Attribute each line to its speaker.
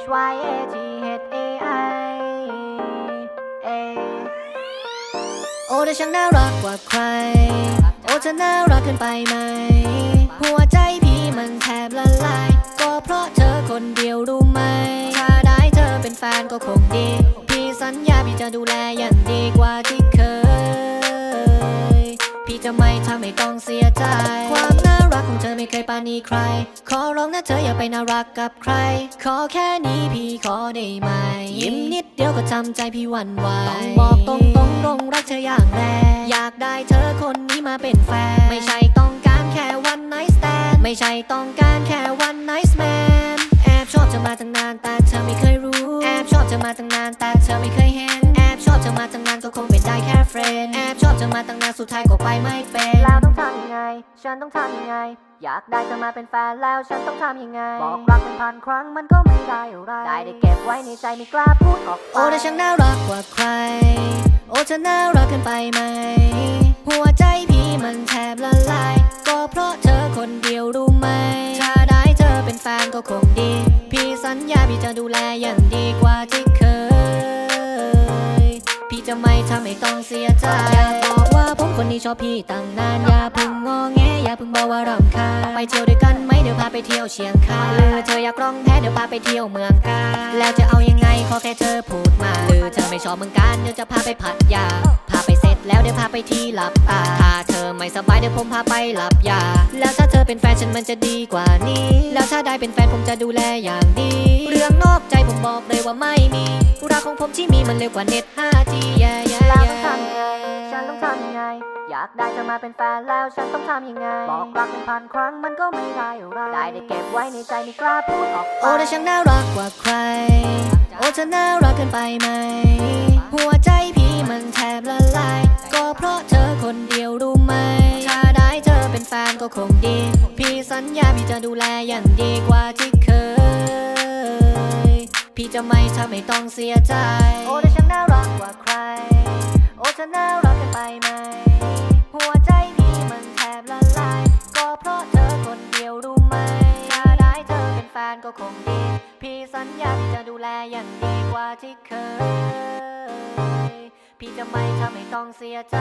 Speaker 1: H Y A T H A I A
Speaker 2: โอ้แต่ช่างน่ารักกว่าใคร โอ้เธอน่ารักเกินไปไหม หัวใจพี่มันแทบละลาย ก็เพราะเธอคนเดียวรู้ไหม ถ้าได้เธอเป็นแฟนก็คงดี พี่สัญญาพี่จะดูแลอย่างดีกว่าที่เคย พี่จะไม่ทำให้ต้อง มีใคร ขอร้องนะเธออย่าไปน่ารักกับใคร ขอแค่นี้พี่ขอได้ไหม ยิ้มนิดเดียวก็ทำใจพี่หวั่นไหวต้องบอกตรงตรงตรงรักเธออย่างแรงอยากได้เธอคนนี้มาเป็นแฟน ไม่ใช่ต้องการแค่วันไน t ์ t แตนไม่ใช่ต้องการแค่วันไนส์ มาตั้งนานแต่เธอไม่เคยเห็นแอบชอบเธอมาตั้งนานก็คงเป็นได้แค่เฟรนแอบชอบเธอมาตั้งนานสุดท้ายก็ไปไม่เป็น
Speaker 1: แล้วต้องทำยังไง ฉันต้องทำยังไง อยากได้เธอมาเป็นแฟนแล้วฉันต้องทำยังไง บอกรักเป็นพันครั้งมันก็ไม่ได้อะไรได้ได้เก็บไว้ในใจไม่กล้าพูดออกไป
Speaker 2: โอ้แต่ฉันน่ารักกว่าใคร โอ้เธอน่ารักเกินไปไหม หัวใจพี่มันแทบละลาย ก็เพราะเธอคนเดียวรู้ไหมถ้าได้เธอเป็นแฟนก็คงดี พี่สัญญาพี่จะดูแลอย่างดี พี่จะไม่ทำให้ต้องเสียใจอย่าบอกว่าผมคนนี้ชอบพี่ตั้งนานอย่าพิ่งงอแงอย่าพิ่งบอกว่ารำคาญไปเที่ยวด้วยกันไหมเดี๋ยวพาไปเที่ยวเชียงคานหรือเธออยากร้องแพ้เดี๋ยวพาไปเที่ยวเมืองกาญแล้วจะเอายังไงขอแค่เธอพูดมาหรือเธอไม่ชอบเมืองการเดี๋ยวจะพาไปพัทยาพาไปเสร็จแล้วเดี๋ยวพาไปที่หลับตาถ้าเธอไม่สบายเดี๋ยวผมพาไปหลับยาแล้วถ้าเธอเป็นแฟนฉันมันจะดีกว่านี้ แล้วถ้าได้เป็นแฟนผมจะดูแลอย่างดี เรื่องนอกใจผมบอกเลยว่าไม่มีรักของผมที่มีมันเร็วกว่าเน็ต 5G แา
Speaker 1: กได้เธอมาเป็นแฟนแล้วฉันต้องทำยังไง บอกรักเป็นพันครั้งมันก็ไม่ได้อะไร ได้ได้เก็บไว้ในใจไม่กล้าพูดออกไป
Speaker 2: โอ้แต่ช่างน่ารักกว่าใคร โอ้เธอน่ารักเกินไปไหม หัวใจพี่มันแทบละลาย ก็เพราะเธอคนเดียวรู้ไหม ถ้าได้เธอเป็นแฟนก็คงดี พี่สัญญาพี่จะดูแลอย่างดีกว่าที่เคย พี่จะไม่ทำให้ต้องเสียใจ
Speaker 1: งดี พี่สัญญาที่จะดูแลอย่างดีกว่าที่เคย พี่จะไม่ทำให้ต้องเสียใจ